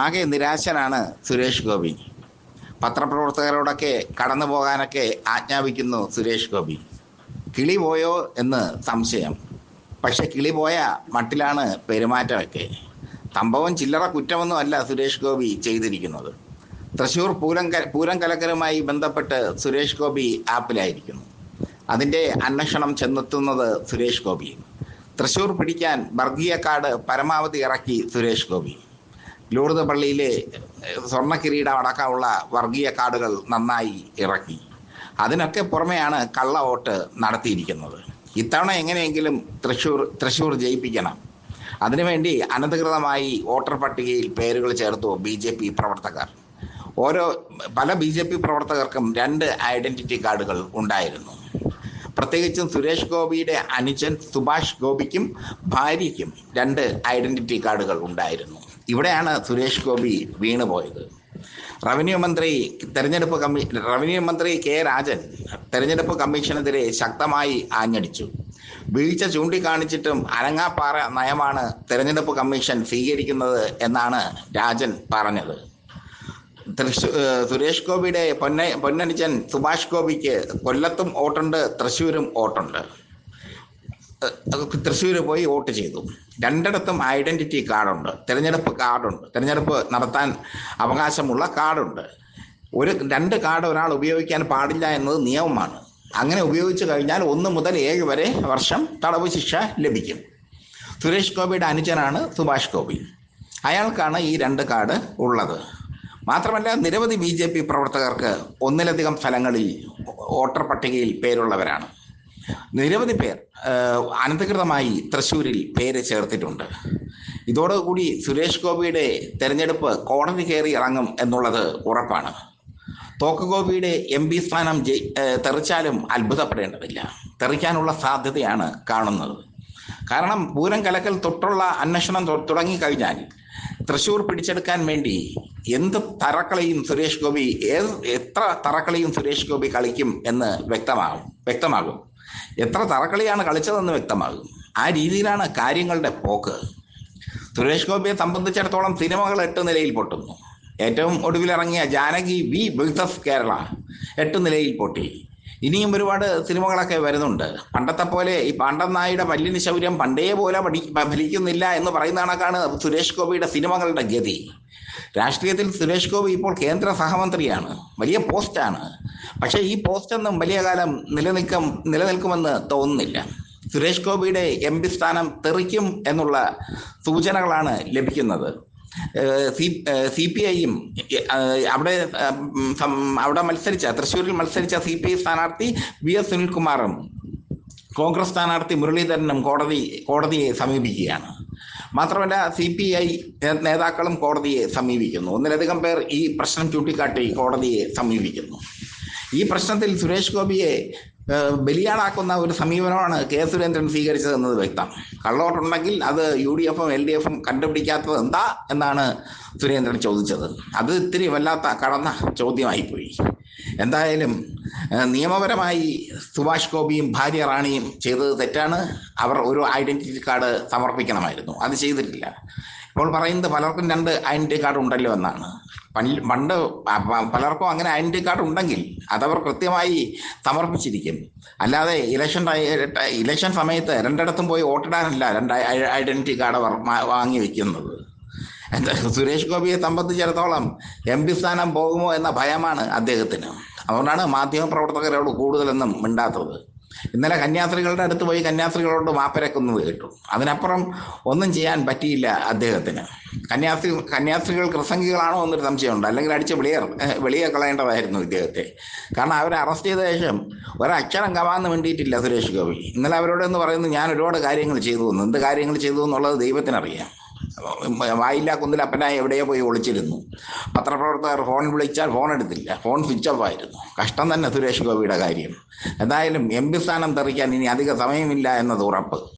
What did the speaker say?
ആകെ നിരാശനാണ് സുരേഷ് ഗോപി. പത്രപ്രവർത്തകരോടൊക്കെ കടന്നു പോകാനൊക്കെ ആജ്ഞാപിക്കുന്നു സുരേഷ് ഗോപി. കിളി പോയോ എന്ന് സംശയം. പക്ഷെ കിളി പോയ മട്ടിലാണ് പെരുമാറ്റമൊക്കെ. സംഭവം ചില്ലറ കുറ്റമൊന്നും അല്ല സുരേഷ് ഗോപി ചെയ്തിരിക്കുന്നത്. തൃശൂർ പൂരം പൂരം കലക്കലുമായി ബന്ധപ്പെട്ട് സുരേഷ് ഗോപി ആപ്പിലായിരിക്കുന്നു. അതിന്റെ അന്വേഷണം ചെന്നെത്തുന്നത് സുരേഷ് ഗോപി. തൃശൂർ പിടിക്കാൻ വർഗീയ കാർഡ് പരമാവധി ഇറക്കി സുരേഷ് ഗോപി. ലൂർദ് പള്ളിയിലെ സ്വർണക്കിരീടം സ്വർണ കിരീടം അടക്കമുള്ള വർഗീയ കാർഡുകൾ നന്നായി ഇറക്കി. അതിനൊക്കെ പുറമെയാണ് കള്ള വോട്ട് നടത്തിയിരിക്കുന്നത്. ഇത്തവണ എങ്ങനെയെങ്കിലും തൃശ്ശൂർ തൃശ്ശൂർ ജയിപ്പിക്കണം. അതിനുവേണ്ടി അനധികൃതമായി വോട്ടർ പട്ടികയിൽ പേരുകൾ ചേർത്തു ബി ജെ പി പ്രവർത്തകർ. ഓരോ പല ബി ജെ പി പ്രവർത്തകർക്കും രണ്ട് ഐഡന്റിറ്റി കാർഡുകൾ ഉണ്ടായിരുന്നു. പ്രത്യേകിച്ചും സുരേഷ് ഗോപിയുടെ അനുജൻ സുഭാഷ് ഗോപിക്കും ഭാര്യയ്ക്കും രണ്ട് ഐഡന്റിറ്റി കാർഡുകൾ ഉണ്ടായിരുന്നു. ഇവിടെയാണ് സുരേഷ് ഗോപി വീണുപോയത് റവന്യൂ മന്ത്രി തെരഞ്ഞെടുപ്പ് കമ്മീ റവന്യൂ മന്ത്രി കെ രാജൻ തെരഞ്ഞെടുപ്പ് കമ്മീഷനെതിരെ ശക്തമായി ആഞ്ഞടിച്ചു. വീഴ്ച ചൂണ്ടിക്കാണിച്ചിട്ടും അനങ്ങാപ്പാറ നയമാണ് തെരഞ്ഞെടുപ്പ് കമ്മീഷൻ സ്വീകരിക്കുന്നത് എന്നാണ് രാജൻ പറഞ്ഞത്. സുരേഷ് ഗോപിയുടെ പൊന്ന പൊന്നനുജൻ സുഭാഷ് ഗോപിക്ക് കൊല്ലത്തും വോട്ടുണ്ട് തൃശ്ശൂരും വോട്ടുണ്ട്. ഏഹ് തൃശ്ശൂർ പോയി വോട്ട് ചെയ്തു. രണ്ടിടത്തും ഐഡന്റിറ്റി കാർഡുണ്ട്. തിരഞ്ഞെടുപ്പ് കാർഡുണ്ട്. തിരഞ്ഞെടുപ്പ് നടത്താൻ അവകാശമുള്ള കാർഡുണ്ട്. ഒരു രണ്ട് കാർഡ് ഒരാൾ ഉപയോഗിക്കാൻ പാടില്ല എന്നത് നിയമമാണ്. അങ്ങനെ ഉപയോഗിച്ചു കഴിഞ്ഞാൽ ഒന്ന് മുതൽ ഏഴ് വരെ വർഷം തടവ് ശിക്ഷ ലഭിക്കും. സുരേഷ് ഗോപിയുടെ അനുജനാണ് സുഭാഷ് ഗോപി. അയാൾക്കാണ് ഈ രണ്ട് കാർഡ് ഉള്ളത്. മാത്രമല്ല നിരവധി ബി പ്രവർത്തകർക്ക് ഒന്നിലധികം സ്ഥലങ്ങളിൽ വോട്ടർ പട്ടികയിൽ പേരുള്ളവരാണ്. നിരവധി പേർ അനധികൃതമായി തൃശ്ശൂരിൽ പേര് ചേർത്തിട്ടുണ്ട്. ഇതോടുകൂടി സുരേഷ് ഗോപിയുടെ തെരഞ്ഞെടുപ്പ് കോടതി കയറി ഇറങ്ങും എന്നുള്ളത് ഉറപ്പാണ്. തോക്ക് ഗോപിയുടെ എം പി സ്ഥാനം തെറിച്ചാലും അത്ഭുതപ്പെടേണ്ടതില്ല. തെറിക്കാനുള്ള സാധ്യതയാണ് കാണുന്നത്. കാരണം പൂരം കലക്കൽ തൊട്ടുള്ള അന്വേഷണം തുടങ്ങിക്കഴിഞ്ഞാൽ തൃശൂർ പിടിച്ചെടുക്കാൻ വേണ്ടി എന്ത് തറക്കളയും സുരേഷ് ഗോപി ഏത് എത്ര തറക്കളയും സുരേഷ് ഗോപി കളിക്കും എന്ന് വ്യക്തമാകും വ്യക്തമാകും. എത്ര തറക്കളിയാണ് കളിച്ചതെന്ന് വ്യക്തമാകും. ആ രീതിയിലാണ് കാര്യങ്ങളുടെ പോക്ക്. സുരേഷ് ഗോപിയെ സംബന്ധിച്ചിടത്തോളം സിനിമകൾ എട്ട് നിലയിൽ പൊട്ടുന്നു. ഏറ്റവും ഒടുവിലിറങ്ങിയ ജാനകി വി ബിൽസസ് കേരള എട്ട് നിലയിൽ പൊട്ടി. ഇനിയും ഒരുപാട് സിനിമകളൊക്കെ വരുന്നുണ്ട്. പണ്ടത്തെ പോലെ ഈ പാണ്ഡൻ നായുടെ പല്ലിന് ശൗര്യം പണ്ടേ പോലെ പഠി ഫലിക്കുന്നില്ല എന്ന് പറയുന്ന കണക്കാണ് സുരേഷ് ഗോപിയുടെ സിനിമകളുടെ ഗതി. രാഷ്ട്രീയത്തിൽ സുരേഷ് ഗോപി ഇപ്പോൾ കേന്ദ്ര സഹമന്ത്രിയാണ്. വലിയ പോസ്റ്റാണ്. പക്ഷേ ഈ പോസ്റ്റൊന്നും വലിയ കാലം നിലനിൽക്കും നിലനിൽക്കുമെന്ന് തോന്നുന്നില്ല. സുരേഷ് ഗോപിയുടെ എം പി സ്ഥാനം തെറിക്കും എന്നുള്ള സൂചനകളാണ് ലഭിക്കുന്നത്. സി സി പി ഐയും അവിടെ അവിടെ മത്സരിച്ച തൃശ്ശൂരിൽ മത്സരിച്ച സി പി ഐ സ്ഥാനാർത്ഥി വി എസ് സുനിൽകുമാറും കോൺഗ്രസ് സ്ഥാനാർത്ഥി മുരളീധരനും കോടതി കോടതിയെ സമീപിക്കുകയാണ്. മാത്രമല്ല സി പി ഐ നേതാക്കളും കോടതിയെ സമീപിക്കുന്നു. ഒന്നിലധികം പേർ ഈ പ്രശ്നം ചൂണ്ടിക്കാട്ടി കോടതിയെ സമീപിക്കുന്നു. ഈ പ്രശ്നത്തിൽ സുരേഷ് ഗോപിയെ ബലിയാളാക്കുന്ന ഒരു സമീപനമാണ് കെ സുരേന്ദ്രൻ സ്വീകരിച്ചതെന്നത് വ്യക്തം. കള്ളവോട്ടുണ്ടെങ്കിൽ അത് യു ഡി എഫും എൽ ഡി എഫും കണ്ടുപിടിക്കാത്തത് എന്താ എന്നാണ് സുരേന്ദ്രൻ ചോദിച്ചത്. അത് ഇത്തിരി വല്ലാത്ത കടന്ന ചോദ്യമായിപ്പോയി. എന്തായാലും നിയമപരമായി സുഭാഷ് ഗോപിയും ഭാര്യ റാണിയും ചെയ്തത് തെറ്റാണ്. അവർ ഒരു ഐഡന്റിറ്റി കാർഡ് സമർപ്പിക്കണമായിരുന്നു. അത് ചെയ്തിട്ടില്ല. ഇപ്പോൾ പറയുന്നത് പലർക്കും രണ്ട് ഐഡന്റിറ്റി കാർഡ് ഉണ്ടല്ലോ എന്നാണ്. പണ്ട് പലർക്കും അങ്ങനെ ഐഡന്റിറ്റി കാർഡ് ഉണ്ടെങ്കിൽ അതവർ കൃത്യമായി സമർപ്പിച്ചിരിക്കും. അല്ലാതെ ഇലക്ഷൻ ഇലക്ഷൻ സമയത്ത് രണ്ടിടത്തും പോയി വോട്ടിടാനല്ല രണ്ട് ഐഡന്റിറ്റി കാർഡ് അവർ വാങ്ങി വെക്കുന്നത്. സുരേഷ് ഗോപിയെ സംബന്ധിച്ചിടത്തോളം എം പി സ്ഥാനം പോകുമോ എന്ന ഭയമാണ് അദ്ദേഹത്തിന്. അതുകൊണ്ടാണ് മാധ്യമപ്രവർത്തകരോട് കൂടുതലൊന്നും മിണ്ടാത്തത്. ഇന്നലെ കന്യാസ്ത്രീകളുടെ അടുത്ത് പോയി കന്യാസ്ത്രീകളോട് മാപ്പരക്കുന്നത് കേട്ടു. അതിനപ്പുറം ഒന്നും ചെയ്യാൻ പറ്റിയില്ല അദ്ദേഹത്തിന്. കന്യാസ്ത്രീ കന്യാസ്ത്രീകൾ പ്രസംഗികളാണോ എന്നൊരു സംശയമുണ്ട്. അല്ലെങ്കിൽ അടിച്ച് വെളിയെ വെളിയെ കളയേണ്ടതായിരുന്നു ഇദ്ദേഹത്തെ. കാരണം അവരെ അറസ്റ്റ് ചെയ്ത ശേഷം ഒരക്ഷരം കവാന്ന് വേണ്ടിയിട്ടില്ല സുരേഷ് ഗോപി. ഇന്നലെ അവരോട് എന്ന് പറയുന്നത് ഞാൻ ഒരുപാട് കാര്യങ്ങൾ ചെയ്തു. എന്ത് കാര്യങ്ങൾ ചെയ്തു എന്നുള്ളത് ദൈവത്തിനറിയാം. വായില്ല കുന്നിലപ്പനായി എവിടെയോ പോയി ഒളിച്ചിരുന്നു. പത്രപ്രവർത്തകർ ഫോൺ വിളിച്ചാൽ ഫോൺ എടുത്തില്ല. ഫോൺ സ്വിച്ച് ഓഫ് ആയിരുന്നു. കഷ്ടം തന്നെ സുരേഷ് ഗോപിയുടെ കാര്യം. എന്തായാലും എം പി സ്ഥാനം തെറിക്കാൻ ഇനി അധിക സമയമില്ല എന്നത് ഉറപ്പ്.